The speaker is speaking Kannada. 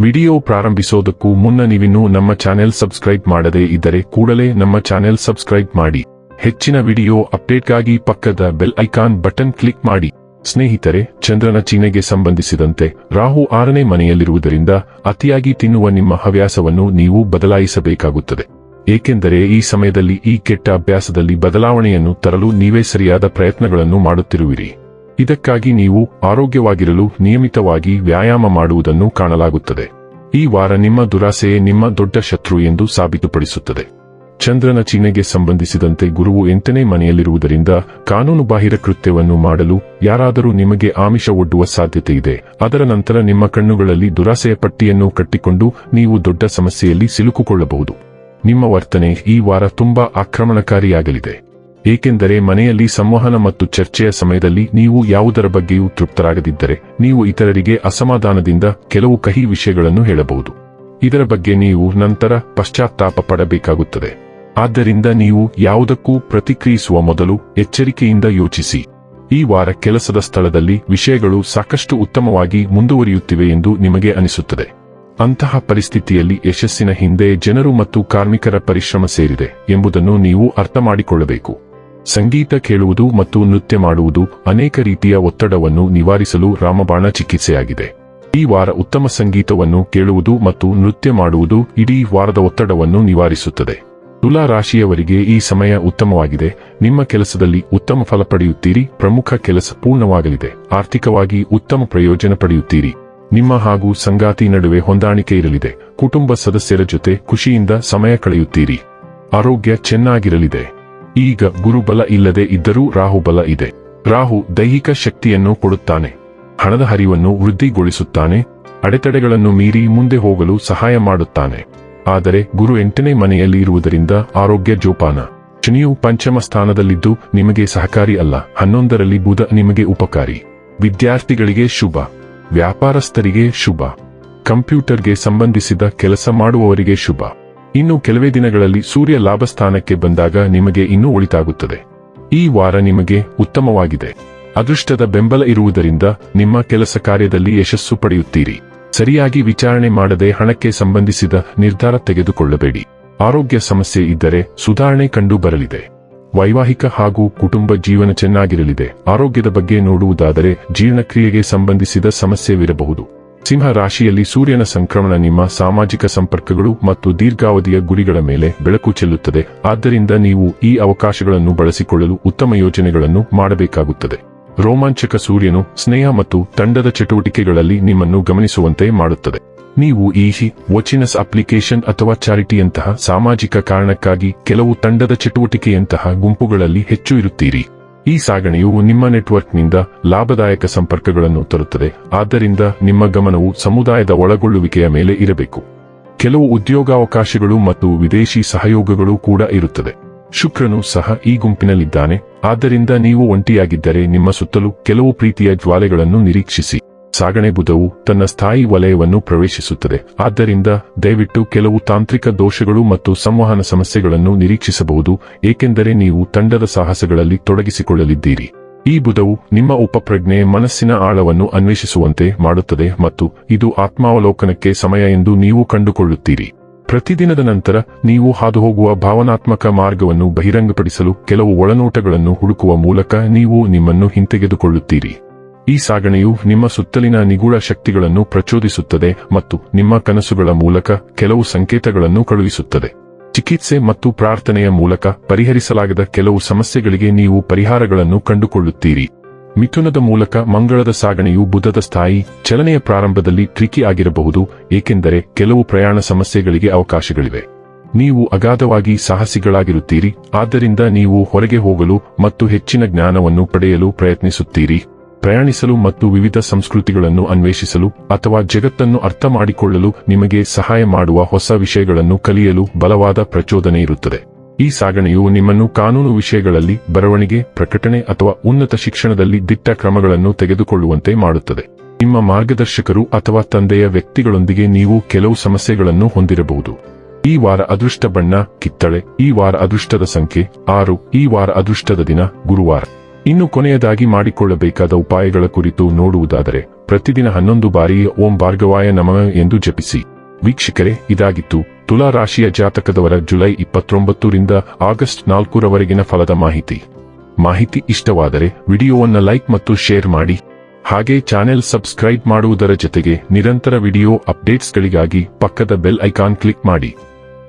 ವಿಡಿಯೋ ಪ್ರಾರಂಭಿಸೋದಕ್ಕೂ ಮುನ್ನ ನೀವಿನ್ನೂ ನಮ್ಮ ಚಾನೆಲ್ ಸಬ್ಸ್ಕ್ರೈಬ್ ಮಾಡದೇ ಇದ್ದರೆ ಕೂಡಲೇ ನಮ್ಮ ಚಾನೆಲ್ ಸಬ್ಸ್ಕ್ರೈಬ್ ಮಾಡಿ. ಹೆಚ್ಚಿನ ವಿಡಿಯೋ ಅಪ್ಡೇಟ್ಗಾಗಿ ಪಕ್ಕದ ಬೆಲ್ ಐಕಾನ್ ಬಟನ್ ಕ್ಲಿಕ್ ಮಾಡಿ. ಸ್ನೇಹಿತರೆ, ಚಂದ್ರನ ಚಿಹ್ನೆಗೆ ಸಂಬಂಧಿಸಿದಂತೆ ರಾಹು ಆರನೇ ಮನೆಯಲ್ಲಿರುವುದರಿಂದ ಅತಿಯಾಗಿ ತಿನ್ನುವ ನಿಮ್ಮ ಹವ್ಯಾಸವನ್ನು ನೀವು ಬದಲಾಯಿಸಬೇಕಾಗುತ್ತದೆ. ಏಕೆಂದರೆ ಈ ಸಮಯದಲ್ಲಿ ಈ ಕೆಟ್ಟ ಅಭ್ಯಾಸದಲ್ಲಿ ಬದಲಾವಣೆಯನ್ನು ತರಲು ನೀವೇ ಸರಿಯಾದ ಪ್ರಯತ್ನಗಳನ್ನು ಮಾಡುತ್ತಿರುವಿರಿ. ಇದಕ್ಕಾಗಿ ನೀವು ಆರೋಗ್ಯವಾಗಿರಲು ನಿಯಮಿತವಾಗಿ ವ್ಯಾಯಾಮ ಮಾಡುವುದನ್ನು ಕಾಣಲಾಗುತ್ತದೆ. ಈ ವಾರ ನಿಮ್ಮ ದುರಾಸೆಯೇ ನಿಮ್ಮ ದೊಡ್ಡ ಶತ್ರು ಎಂದು ಸಾಬೀತುಪಡಿಸುತ್ತದೆ. ಚಂದ್ರನ ಚಿಹ್ನೆಗೆ ಸಂಬಂಧಿಸಿದಂತೆ ಗುರುವು ಎಂಟನೇ ಮನೆಯಲ್ಲಿರುವುದರಿಂದ ಕಾನೂನುಬಾಹಿರ ಕೃತ್ಯವನ್ನು ಮಾಡಲು ಯಾರಾದರೂ ನಿಮಗೆ ಆಮಿಷ ಒಡ್ಡುವ ಸಾಧ್ಯತೆ ಇದೆ. ಅದರ ನಂತರ ನಿಮ್ಮ ಕಣ್ಣುಗಳಲ್ಲಿ ದುರಾಸೆಯ ಪಟ್ಟಿಯನ್ನು ಕಟ್ಟಿಕೊಂಡು ನೀವು ದೊಡ್ಡ ಸಮಸ್ಯೆಯಲ್ಲಿ ಸಿಲುಕುಕೊಳ್ಳಬಹುದು. ನಿಮ್ಮ ವರ್ತನೆ ಈ ವಾರ ತುಂಬಾ ಆಕ್ರಮಣಕಾರಿಯಾಗಲಿದೆ. ಏಕೆಂದರೆ ಮನೆಯಲ್ಲಿ ಸಂವಹನ ಮತ್ತು ಚರ್ಚೆಯ ಸಮಯದಲ್ಲಿ ನೀವು ಯಾವುದರ ಬಗ್ಗೆಯೂ ತೃಪ್ತರಾಗದಿದ್ದರೆ ನೀವು ಇತರರಿಗೆ ಅಸಮಾಧಾನದಿಂದ ಕೆಲವು ಕಹಿ ವಿಷಯಗಳನ್ನು ಹೇಳಬಹುದು. ಇದರ ಬಗ್ಗೆ ನೀವು ನಂತರ ಪಶ್ಚಾತ್ತಾಪ ಪಡಬೇಕಾಗುತ್ತದೆ. ಆದ್ದರಿಂದ ನೀವು ಯಾವುದಕ್ಕೂ ಪ್ರತಿಕ್ರಿಯಿಸುವ ಮೊದಲು ಎಚ್ಚರಿಕೆಯಿಂದ ಯೋಚಿಸಿ. ಈ ವಾರ ಕೆಲಸದ ಸ್ಥಳದಲ್ಲಿ ವಿಷಯಗಳು ಸಾಕಷ್ಟು ಉತ್ತಮವಾಗಿ ಮುಂದುವರಿಯುತ್ತಿವೆ ಎಂದು ನಿಮಗೆ ಅನಿಸುತ್ತದೆ. ಅಂತಹ ಪರಿಸ್ಥಿತಿಯಲ್ಲಿ ಯಶಸ್ಸಿನ ಹಿಂದೆ ಜನರು ಮತ್ತು ಕಾರ್ಮಿಕರ ಪರಿಶ್ರಮ ಸೇರಿದೆ ಎಂಬುದನ್ನು ನೀವು ಅರ್ಥ ಮಾಡಿಕೊಳ್ಳಬೇಕು ಸಂಗೀತ ಕೇಳುವುದು ಮತ್ತು ನೃತ್ಯ ಮಾಡುವುದು ಅನೇಕ ರೀತಿಯ ಒತ್ತಡವನ್ನು ನಿವಾರಿಸಲು ರಾಮಬಾಣ ಚಿಕಿತ್ಸೆಯಾಗಿದೆ. ಈ ವಾರ ಉತ್ತಮ ಸಂಗೀತವನ್ನು ಕೇಳುವುದು ಮತ್ತು ನೃತ್ಯ ಮಾಡುವುದು ಇಡೀ ವಾರದ ಒತ್ತಡವನ್ನು ನಿವಾರಿಸುತ್ತದೆ. ತುಲಾ ರಾಶಿಯವರಿಗೆ ಈ ಸಮಯ ಉತ್ತಮವಾಗಿದೆ. ನಿಮ್ಮ ಕೆಲಸದಲ್ಲಿ ಉತ್ತಮ ಫಲ ಪಡೆಯುತ್ತೀರಿ. ಪ್ರಮುಖ ಕೆಲಸ ಪೂರ್ಣವಾಗಲಿದೆ. ಆರ್ಥಿಕವಾಗಿ ಉತ್ತಮ ಪ್ರಯೋಜನ ಪಡೆಯುತ್ತೀರಿ. ನಿಮ್ಮ ಹಾಗೂ ಸಂಗಾತಿ ನಡುವೆ ಹೊಂದಾಣಿಕೆ ಇರಲಿದೆ. ಕುಟುಂಬ ಸದಸ್ಯರ ಜೊತೆ ಖುಷಿಯಿಂದ ಸಮಯ ಕಳೆಯುತ್ತೀರಿ. ಆರೋಗ್ಯ ಚೆನ್ನಾಗಿರಲಿದೆ. ಈಗ ಗುರುಬಲ ಇಲ್ಲದೆ ಇದ್ದರೂ ರಾಹುಬಲ ಇದೆ. ರಾಹು ದೈಹಿಕ ಶಕ್ತಿಯನ್ನು ಕೊಡುತ್ತಾನೆ. ಹಣದ ಹರಿವನ್ನು ವೃದ್ಧಿಗೊಳಿಸುತ್ತಾನೆ. ಅಡೆತಡೆಗಳನ್ನು ಮೀರಿ ಮುಂದೆ ಹೋಗಲು ಸಹಾಯ ಮಾಡುತ್ತಾನೆ. ಆದರೆ ಗುರು ಎಂಟನೇ ಮನೆಯಲ್ಲಿ ಇರುವುದರಿಂದ ಆರೋಗ್ಯ ಜೋಪಾನ. ಶನಿಯು ಪಂಚಮ ಸ್ಥಾನದಲ್ಲಿದ್ದು ನಿಮಗೆ ಸಹಕಾರಿ ಅಲ್ಲ. ಹನ್ನೊಂದರಲ್ಲಿ ಬುಧ ನಿಮಗೆ ಉಪಕಾರಿ. ವಿದ್ಯಾರ್ಥಿಗಳಿಗೆ ಶುಭ. ವ್ಯಾಪಾರಸ್ಥರಿಗೆ ಶುಭ. ಕಂಪ್ಯೂಟರ್ಗೆ ಸಂಬಂಧಿಸಿದ ಕೆಲಸ ಮಾಡುವವರಿಗೆ ಶುಭ. ಇನ್ನು ಕೆಲವೇ ದಿನಗಳಲ್ಲಿ ಸೂರ್ಯ ಲಾಭಸ್ಥಾನಕ್ಕೆ ಬಂದಾಗ ನಿಮಗೆ ಇನ್ನೂ ಒಳಿತಾಗುತ್ತದೆ ಈ ವಾರ ನಿಮಗೆ ಉತ್ತಮವಾಗಿದೆ. ಅದೃಷ್ಟದ ಬೆಂಬಲ ಇರುವುದರಿಂದ ನಿಮ್ಮ ಕೆಲಸ ಕಾರ್ಯದಲ್ಲಿ ಯಶಸ್ಸು ಪಡೆಯುತ್ತೀರಿ. ಸರಿಯಾಗಿ ವಿಚಾರಣೆ ಮಾಡದೆ ಹಣಕ್ಕೆ ಸಂಬಂಧಿಸಿದ ನಿರ್ಧಾರ ತೆಗೆದುಕೊಳ್ಳಬೇಡಿ. ಆರೋಗ್ಯ ಸಮಸ್ಯೆ ಇದ್ದರೆ ಸುಧಾರಣೆ ಕಂಡು ಬರಲಿದೆ. ವೈವಾಹಿಕ ಹಾಗೂ ಕುಟುಂಬ ಜೀವನ ಚೆನ್ನಾಗಿರಲಿದೆ. ಆರೋಗ್ಯದ ಬಗ್ಗೆ ನೋಡುವುದಾದರೆ ಜೀರ್ಣಕ್ರಿಯೆಗೆ ಸಂಬಂಧಿಸಿದ ಸಮಸ್ಯೆವಿರಬಹುದು. ಸಿಂಹ ರಾಶಿಯಲ್ಲಿ ಸೂರ್ಯನ ಸಂಕ್ರಮಣ ನಿಮ್ಮ ಸಾಮಾಜಿಕ ಸಂಪರ್ಕಗಳು ಮತ್ತು ದೀರ್ಘಾವಧಿಯ ಗುರಿಗಳ ಮೇಲೆ ಬೆಳಕು ಚೆಲ್ಲುತ್ತದೆ. ಆದ್ದರಿಂದ ನೀವು ಈ ಅವಕಾಶಗಳನ್ನು ಬಳಸಿಕೊಳ್ಳಲು ಉತ್ತಮ ಯೋಜನೆಗಳನ್ನು ಮಾಡಬೇಕಾಗುತ್ತದೆ. ರೋಮಾಂಚಕ ಸೂರ್ಯನು ಸ್ನೇಹ ಮತ್ತು ತಂಡದ ಚಟುವಟಿಕೆಗಳಲ್ಲಿ ನಿಮ್ಮನ್ನು ಗಮನಿಸುವಂತೆ ಮಾಡುತ್ತದೆ. ನೀವು ಈ ವಚಿನಸ್ ಅಪ್ಲಿಕೇಶನ್ ಅಥವಾ ಚಾರಿಟಿಯಂತಹ ಸಾಮಾಜಿಕ ಕಾರಣಕ್ಕಾಗಿ ಕೆಲವು ತಂಡದ ಚಟುವಟಿಕೆಯಂತಹ ಗುಂಪುಗಳಲ್ಲಿ ಹೆಚ್ಚು ಇರುತ್ತೀರಿ. ಈ ಸಾಗಣೆಯು ನಿಮ್ಮ ನೆಟ್ವರ್ಕ್ನಿಂದ ಲಾಭದಾಯಕ ಸಂಪರ್ಕಗಳನ್ನು ತರುತ್ತದೆ. ಆದ್ದರಿಂದ ನಿಮ್ಮ ಗಮನವು ಸಮುದಾಯದ ಒಳಗೊಳ್ಳುವಿಕೆಯ ಮೇಲೆ ಇರಬೇಕು. ಕೆಲವು ಉದ್ಯೋಗಾವಕಾಶಗಳು ಮತ್ತು ವಿದೇಶಿ ಸಹಯೋಗಗಳು ಕೂಡ ಇರುತ್ತದೆ. ಶುಕ್ರನು ಸಹ ಈ ಗುಂಪಿನಲ್ಲಿದ್ದಾನೆ. ಆದ್ದರಿಂದ ನೀವು ಒಂಟಿಯಾಗಿದ್ದರೆ ನಿಮ್ಮ ಸುತ್ತಲೂ ಕೆಲವು ಪ್ರೀತಿಯ ಜ್ವಾಲೆಗಳನ್ನು ನಿರೀಕ್ಷಿಸಿ. ಸಾಗಣೆ ಬುಧವು ತನ್ನ ಸ್ಥಾಯಿ ವಲಯವನ್ನು ಪ್ರವೇಶಿಸುತ್ತದೆ. ಆದ್ದರಿಂದ ದಯವಿಟ್ಟು ಕೆಲವು ತಾಂತ್ರಿಕ ದೋಷಗಳು ಮತ್ತು ಸಂವಹನ ಸಮಸ್ಯೆಗಳನ್ನು ನಿರೀಕ್ಷಿಸಬಹುದು, ಏಕೆಂದರೆ ನೀವು ತಂಡದ ಸಾಹಸಗಳಲ್ಲಿ ತೊಡಗಿಸಿಕೊಳ್ಳಲಿದ್ದೀರಿ. ಈ ಬುಧವು ನಿಮ್ಮ ಉಪಪ್ರಜ್ಞೆ ಮನಸ್ಸಿನ ಆಳವನ್ನು ಅನ್ವೇಷಿಸುವಂತೆ ಮಾಡುತ್ತದೆ ಮತ್ತು ಇದು ಆತ್ಮಾವಲೋಕನಕ್ಕೆ ಸಮಯ ಎಂದು ನೀವು ಕಂಡುಕೊಳ್ಳುತ್ತೀರಿ. ಪ್ರತಿದಿನದ ನಂತರ ನೀವು ಹಾದುಹೋಗುವ ಭಾವನಾತ್ಮಕ ಮಾರ್ಗವನ್ನು ಬಹಿರಂಗಪಡಿಸಲು ಕೆಲವು ಒಳನೋಟಗಳನ್ನು ಹುಡುಕುವ ಮೂಲಕ ನೀವು ನಿಮ್ಮನ್ನು ಹಿಂತೆಗೆದುಕೊಳ್ಳುತ್ತೀರಿ. ಈ ಸಾಗಣೆಯು ನಿಮ್ಮ ಸುತ್ತಲಿನ ನಿಗೂಢ ಶಕ್ತಿಗಳನ್ನು ಪ್ರಚೋದಿಸುತ್ತದೆ ಮತ್ತು ನಿಮ್ಮ ಕನಸುಗಳ ಮೂಲಕ ಕೆಲವು ಸಂಕೇತಗಳನ್ನು ಕಳುಹಿಸುತ್ತದೆ. ಚಿಕಿತ್ಸೆ ಮತ್ತು ಪ್ರಾರ್ಥನೆಯ ಮೂಲಕ ಪರಿಹರಿಸಲಾಗದ ಕೆಲವು ಸಮಸ್ಯೆಗಳಿಗೆ ನೀವು ಪರಿಹಾರಗಳನ್ನು ಕಂಡುಕೊಳ್ಳುತ್ತೀರಿ. ಮಿಥುನದ ಮೂಲಕ ಮಂಗಳದ ಸಾಗಣೆಯು ಬುಧದ ಸ್ಥಾಯಿ ಚಲನೆಯ ಪ್ರಾರಂಭದಲ್ಲಿ ಟ್ರಿಕಿ ಆಗಿರಬಹುದು, ಏಕೆಂದರೆ ಕೆಲವು ಪ್ರಯಾಣ ಸಮಸ್ಯೆಗಳಿಗೆ ಅವಕಾಶಗಳಿವೆ. ನೀವು ಅಗಾಧವಾಗಿ ಸಾಹಸಿಗಳಾಗಿರುತ್ತೀರಿ, ಆದ್ದರಿಂದ ನೀವು ಹೊರಗೆ ಹೋಗಲು ಮತ್ತು ಹೆಚ್ಚಿನ ಜ್ಞಾನವನ್ನು ಪಡೆಯಲು ಪ್ರಯತ್ನಿಸುತ್ತೀರಿ. ಪ್ರಯಾಣಿಸಲು ಮತ್ತು ವಿವಿಧ ಸಂಸ್ಕೃತಿಗಳನ್ನು ಅನ್ವೇಷಿಸಲು ಅಥವಾ ಜಗತ್ತನ್ನು ಅರ್ಥ ಮಾಡಿಕೊಳ್ಳಲು ನಿಮಗೆ ಸಹಾಯ ಮಾಡುವ ಹೊಸ ವಿಷಯಗಳನ್ನು ಕಲಿಯಲು ಬಲವಾದ ಪ್ರಚೋದನೆ ಇರುತ್ತದೆ. ಈ ಸಾಗಣೆಯು ನಿಮ್ಮನ್ನು ಕಾನೂನು ವಿಷಯಗಳಲ್ಲಿ ಬರವಣಿಗೆ, ಪ್ರಕಟಣೆ ಅಥವಾ ಉನ್ನತ ಶಿಕ್ಷಣದಲ್ಲಿ ದಿಟ್ಟ ಕ್ರಮಗಳನ್ನು ತೆಗೆದುಕೊಳ್ಳುವಂತೆ ಮಾಡುತ್ತದೆ. ನಿಮ್ಮ ಮಾರ್ಗದರ್ಶಕರು ಅಥವಾ ತಂದೆಯ ವ್ಯಕ್ತಿಗಳೊಂದಿಗೆ ನೀವು ಕೆಲವು ಸಮಸ್ಯೆಗಳನ್ನು ಹೊಂದಿರಬಹುದು. ಈ ವಾರ ಅದೃಷ್ಟ ಬಣ್ಣ ಕಿತ್ತಳೆ, ಈ ವಾರ ಅದೃಷ್ಟದ ಸಂಖ್ಯೆ ಆರು, ಈ ವಾರ ಅದೃಷ್ಟದ ದಿನ ಗುರುವಾರ. ಇನ್ನು ಕೊನೆಯದಾಗಿ ಮಾಡಿಕೊಳ್ಳಬೇಕಾದ ಉಪಾಯಗಳ ಕುರಿತು ನೋಡುವುದಾದರೆ, ಪ್ರತಿದಿನ ಹನ್ನೊಂದು ಬಾರಿ ಓಂ ಭಾರ್ಗವಾಯ ನಮಃ ಎಂದು ಜಪಿಸಿ. ವೀಕ್ಷಕರೇ, ಇದಾಗಿತ್ತು ತುಲಾ ರಾಶಿಯ ಜಾತಕದವರ ಜುಲೈ ಇಪ್ಪತ್ತೊಂಬತ್ತರಿಂದ ಆಗಸ್ಟ್ ನಾಲ್ಕರವರೆಗಿನ ಫಲದ ಮಾಹಿತಿ. ಮಾಹಿತಿ ಇಷ್ಟವಾದರೆ ವಿಡಿಯೋವನ್ನು ಲೈಕ್ ಮತ್ತು ಶೇರ್ ಮಾಡಿ. ಹಾಗೆ ಚಾನೆಲ್ ಸಬ್ಸ್ಕ್ರೈಬ್ ಮಾಡುವುದರ ಜೊತೆಗೆ ನಿರಂತರ ವಿಡಿಯೋ ಅಪ್ಡೇಟ್ಸ್ಗಳಿಗಾಗಿ ಪಕ್ಕದ ಬೆಲ್ ಐಕಾನ್ ಕ್ಲಿಕ್ ಮಾಡಿ.